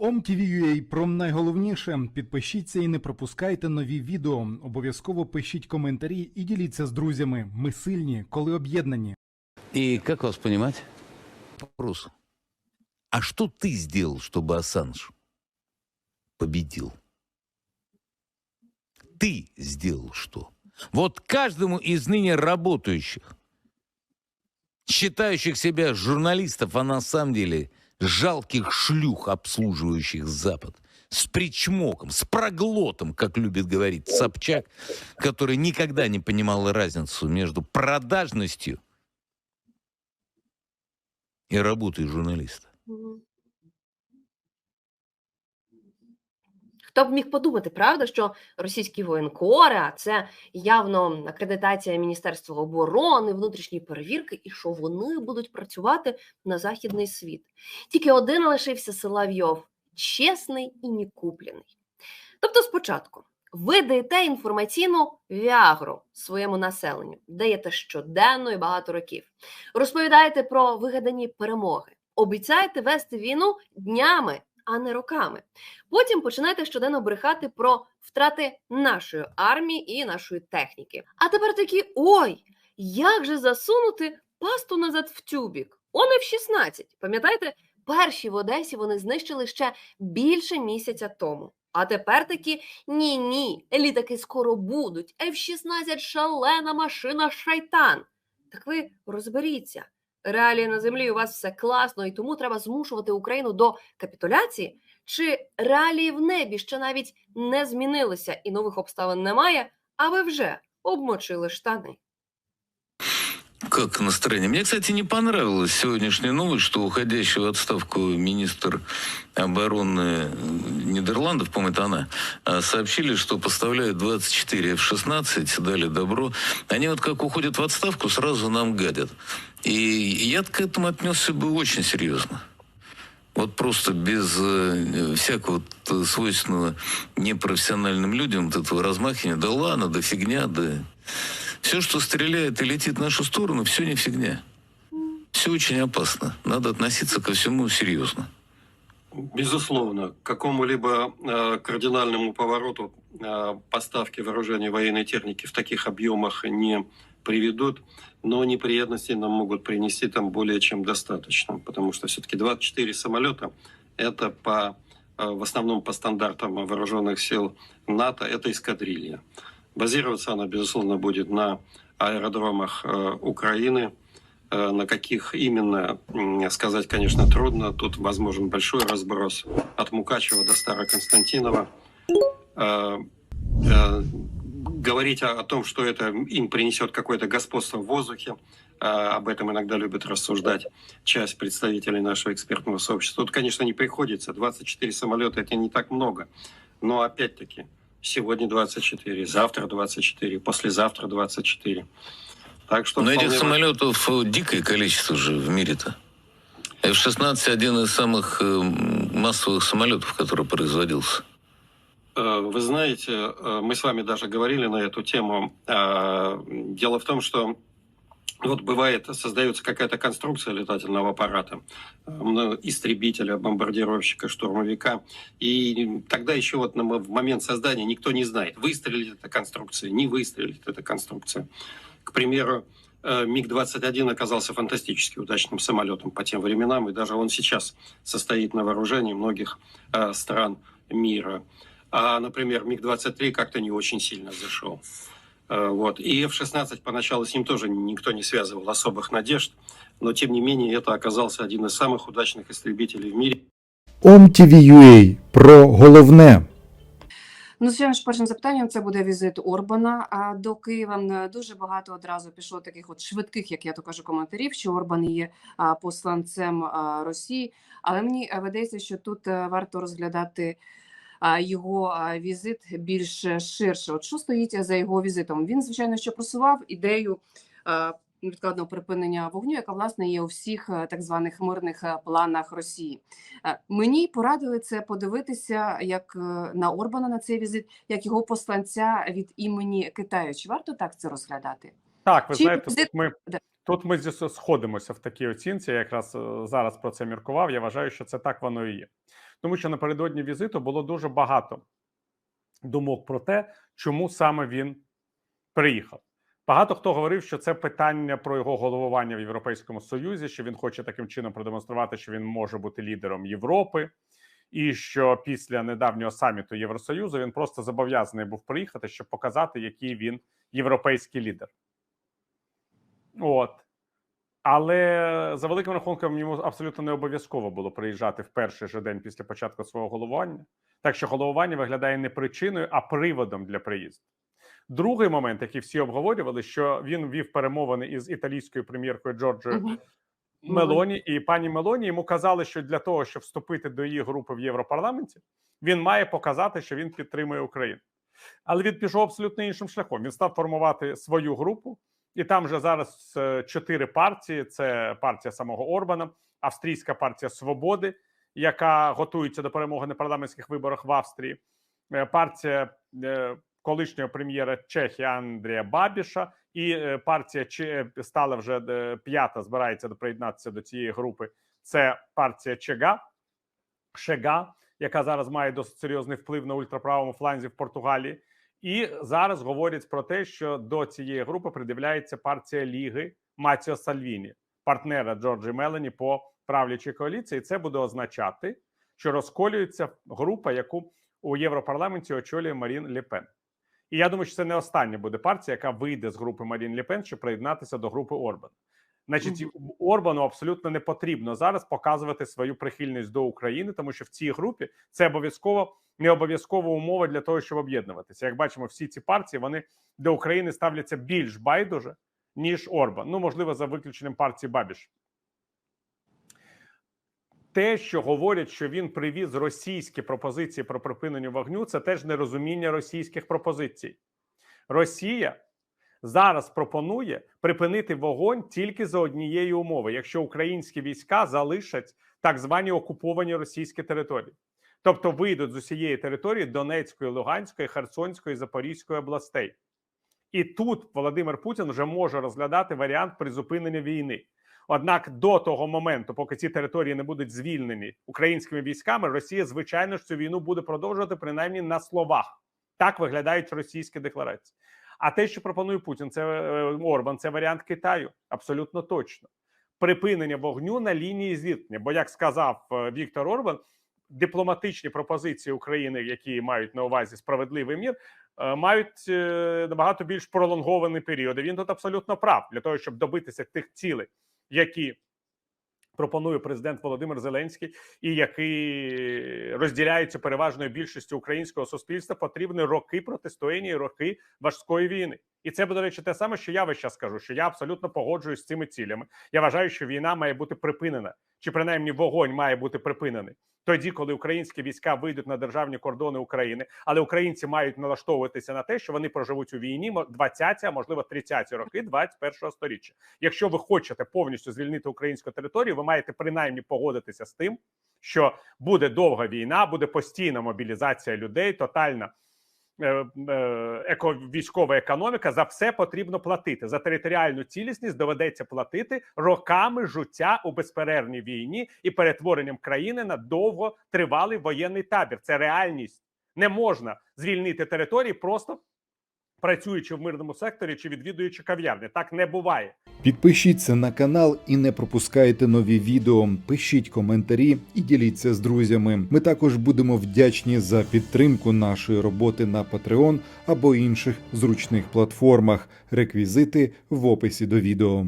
OMTV.ua про найголовніше. Підпишіться і не пропускайте нові відео. Обов'язково пишіть коментарі і діліться з друзями. Ми сильні, коли об'єднані. И как вас понимать? Вопрос. А что ты сделал, чтобы Ассанж победил? Ты сделал что? Вот каждому из ныне работающих, считающих себя журналистов, а на самом деле жалких шлюх, обслуживающих Запад, с причмоком, с проглотом, как любит говорить Собчак, который никогда не понимал разницу между продажностью и работой журналиста. Хто б міг подумати, правда, що російські воєнкори, а це явно акредитація Міністерства оборони, внутрішні перевірки, і що вони будуть працювати на західний світ. Тільки один лишився Соловйов чесний і нікуплений. Тобто, спочатку ви даєте інформаційну віагру своєму населенню, даєте щоденно і багато років. Розповідаєте про вигадані перемоги, обіцяєте вести війну днями, а не роками. Потім починаєте щоденно брехати про втрати нашої армії і нашої техніки. А тепер такі: ой, як же засунути пасту назад в тюбік? Он F-16. Пам'ятаєте, перші в Одесі вони знищили ще більше місяця тому. А тепер такі ні, ні, літаки скоро будуть. F-16 шалена машина шайтан. Так ви розберіться. Реалії на землі у вас все класно, і тому треба змушувати Україну до капітуляції? Чи реалії в небі ще навіть не змінилися і нових обставин немає, а ви вже обмочили штани? Как настроение? Мне, кстати, не понравилась сегодняшняя новость, что уходящий в отставку министр обороны Нидерландов, по-моему, это она, а, сообщили, что поставляют 24 F-16, дали добро. Они вот как уходят в отставку, сразу нам гадят. И я к этому отнесся бы очень серьезно. Вот просто без э, всякого вот, свойственного непрофессиональным людям вот этого размахивания, да ладно, да фигня, да... Все, что стреляет и летит в нашу сторону, все не фигня. Все очень опасно. Надо относиться ко всему серьезно. Безусловно, к какому-либо э, кардинальному повороту э, поставки вооружений и военной техники в таких объемах не приведут, но неприятностей нам могут принести там более чем достаточно, потому что все-таки 24 самолета это по э, в основном по стандартам вооруженных сил НАТО это эскадрилья. Базироваться она, безусловно, будет на аэродромах э, Украины, На каких именно, сказать, конечно, трудно. Тут возможен большой разброс от Мукачева до Староконстантинова. Э, э, Говорить о о том, что это им принесет какое-то господство в воздухе, э, об этом иногда любят рассуждать часть представителей нашего экспертного сообщества. Тут, конечно, не приходится. 24 самолета – это не так много. Но, опять-таки, сегодня 24, завтра 24, послезавтра 24. Так что Но этих самолетов э, дикое количество же в мире-то. F-16 один из самых э, массовых самолетов, который производился. Э, Вы знаете, мы с вами даже говорили на эту тему. Дело в том, что вот бывает, создается какая-то конструкция летательного аппарата, истребителя, бомбардировщика, штурмовика, и тогда еще вот в момент создания никто не знает, выстрелит эта конструкция, не выстрелит эта конструкция. К примеру, э, МиГ-21 оказался фантастически удачным самолетом по тем временам, и даже он сейчас состоит на вооружении многих э, стран мира. А, например, МиГ-23 как-то не очень сильно зашел. Э, Вот. И F-16 поначалу с ним тоже никто не связывал особых надежд, но тем не менее это оказался один из самых удачных истребителей в мире. OMTV.ua про головне. Ну, звичайно ж, першим запитанням це буде візит Орбана до Києва. Дуже багато одразу пішло таких от швидких, як я то кажу, коментарів, що Орбан є посланцем Росії. Але мені е, видається, що тут е, варто розглядати його візит більш ширше. От що стоїть за його візитом? Він, звичайно, що просував ідею. Невідкладного припинення вогню, яка власне є у всіх е, так званих мирних е, планах Росії. Е, Мені порадили це подивитися як на Орбана на цей візит, як його посланця від імені Китаю. Чи варто так це розглядати? Так, ви Чи знаєте, візит- тут ми, тут ми зі- сходимося в такій оцінці. Я якраз зараз про це міркував. Я вважаю, що це так воно і є. тому що напередодні візиту було дуже багато думок про те, чому саме він приїхав. Багато хто говорив, що це питання про його головування в Європейському Союзі, що він хоче таким чином продемонструвати, що він може бути лідером Європи, і що після недавнього саміту Євросоюзу він просто зобов'язаний був приїхати, щоб показати, який він європейський лідер. От. Але за великим рахунком йому абсолютно не обов'язково було приїжджати в перший же день після початку свого головування. Так що головування виглядає не причиною, а приводом для приїзду. Другий момент, який всі обговорювали, що він вів перемовини із італійською прем'єркою Джорджою Мгм. Мелоні, і пані Мелоні йому казали, що для того, щоб вступити до її групи в Європарламенті, він має показати, що він підтримує Україну. Але він пішов абсолютно іншим шляхом. Він став формувати свою групу, і там вже зараз е, чотири партії: це партія самого Орбана, австрійська партія Свободи, яка готується до перемоги на парламентських виборах в Австрії, е, партія е, колишнього прем'єра Чехії Андрія Бабіша, і е, партія Че- стала вже е, п'ята, збирається приєднатися до цієї групи. Це партія Чега, Шега, яка зараз має досить серйозний вплив на ультраправому фланзі в Португалії. І зараз говорять про те, що до цієї групи придивляється партія Ліги Маціо Сальвіні, партнера Джорджі Мелані по правлячій коаліції. І це буде означати, що розколюється група, яку у Європарламенті очолює Марін Лепен. І я думаю, що це не остання буде партія, яка вийде з групи Марін Лепен, щоб приєднатися до групи Орбана. Значить, Орбану абсолютно не потрібно зараз показувати свою прихильність до України, тому що в цій групі це обов'язково не обов'язкова умова для того, щоб об'єднуватися. Як бачимо, всі ці партії вони до України ставляться більш байдуже ніж Орбан. Ну можливо, за виключенням партії Бабіш. Те, що говорять, що він привіз російські пропозиції про припинення вогню, це теж нерозуміння російських пропозицій. Росія зараз пропонує припинити вогонь тільки за однієї умови, якщо українські війська залишать так звані окуповані російські території, тобто вийдуть з усієї території Донецької, Луганської, Херсонської, Запорізької областей. І тут Володимир Путін вже може розглядати варіант призупинення війни. Однак до того моменту, поки ці території не будуть звільнені українськими військами, Росія, звичайно ж, цю війну буде продовжувати принаймні на словах. Так виглядають російські декларації. А те, що пропонує Путін, це е, Орбан, це варіант Китаю, абсолютно точно. Припинення вогню на лінії зіткнення. Бо, як сказав е, Віктор Орбан, дипломатичні пропозиції України, які мають на увазі справедливий мір, е, мають набагато більш пролонгований період. І Він тут абсолютно прав для того, щоб добитися тих цілей, які пропонує президент Володимир Зеленський, і які розділяються переважною більшістю українського суспільства, потрібні роки протистояння, і роки важкої війни. І це, до речі, те саме, що я весь час кажу, що я абсолютно погоджуюсь з цими цілями. Я вважаю, що війна має бути припинена, чи принаймні вогонь має бути припинений. Тоді, коли українські війська вийдуть на державні кордони України, але українці мають налаштовуватися на те, що вони проживуть у війні 20-ті, а можливо 30-ті роки 21-го сторіччя. Якщо ви хочете повністю звільнити українську територію, ви маєте принаймні погодитися з тим, що буде довга війна, буде постійна мобілізація людей, тотальна еко, військова економіка. За все потрібно платити. За територіальну цілісність доведеться платити роками життя у безперервній війні і перетворенням країни на довготривалий воєнний табір. Це реальність. Не можна звільнити території просто працюючи в мирному секторі чи відвідуючи кав'ярні. Так не буває. Підпишіться на канал і не пропускайте нові відео. Пишіть коментарі і діліться з друзями. Ми також будемо вдячні за підтримку нашої роботи на Patreon або інших зручних платформах. Реквізити в описі до відео.